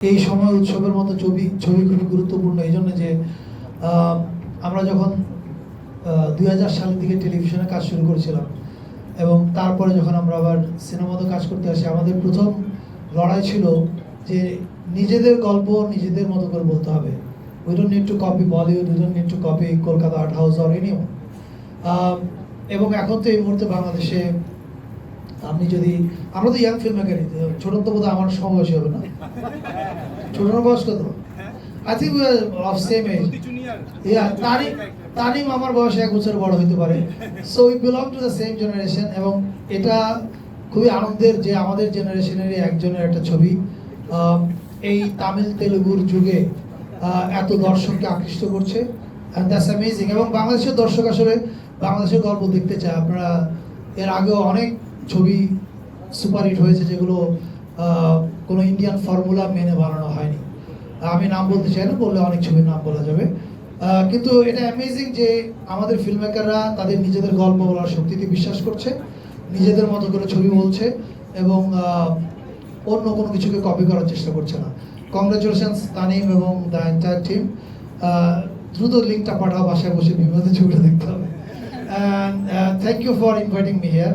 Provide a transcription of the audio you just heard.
এই সময় উৎসবের মতো ছবি ছবি খুবই গুরুত্বপূর্ণ। এই জন্য যে আমরা যখন দুই হাজার সালের দিকে টেলিভিশনে কাজ শুরু করেছিলাম এবং তারপরে যখন আমরা আবার সিনেমাতে কাজ করতে আসি, আমাদের প্রথম লড়াই ছিল যে নিজেদের গল্প নিজেদের মতো করে বলতে হবে। We don't need to copy Bollywood we don't need to copy Kolkata art house or any এবং এখন তো এই মুহূর্তে বাংলাদেশে আপনি যদি আমরা তো ইয়াং ফিল্ম মেকারই ছোট তো বোধহয় আমার সমবয়সী হবে না। ছোটর বয়স কত? I think of same age yeah Tanim Tanim আমার বয়সে এক বছর বড় হতে পারে। So we belong to the same generation এবং এটা খুবই আনন্দের যে আমাদের জেনারেশনেরই একজনের একটা ছবি। এই তামিল তেলেগুর যুগে এত দর্শককে আকৃষ্ট করছে। দ্যাটস অ্যামেজিং এবং বাংলাদেশের দর্শক আসলে বাংলাদেশের গল্প দেখতে চায়। আপনারা এর আগেও অনেক ছবি সুপারহিট হয়েছে যেগুলো কোনো ইন্ডিয়ান ফর্মুলা মেনে বানানো হয়নি। আমি নাম বলতে চাই না, বললে অনেক ছবির নাম বলা যাবে। কিন্তু এটা অ্যামেজিং যে আমাদের ফিল্ম মেকাররা তাদের নিজেদের গল্প বলার শক্তিতে বিশ্বাস করছে, নিজেদের মতো করে ছবি বলছে এবং অন্য কোনো কিছুকে কপি করার চেষ্টা করছে না। কংগ্রেচুলেশনস তানিম এবং দ্য এন্টায়ার টিম দ্রুত লিঙ্কটা পাঠাও, বাসায় বসে বিপদ ছবিটা দেখতে হবে। Thank you for inviting me here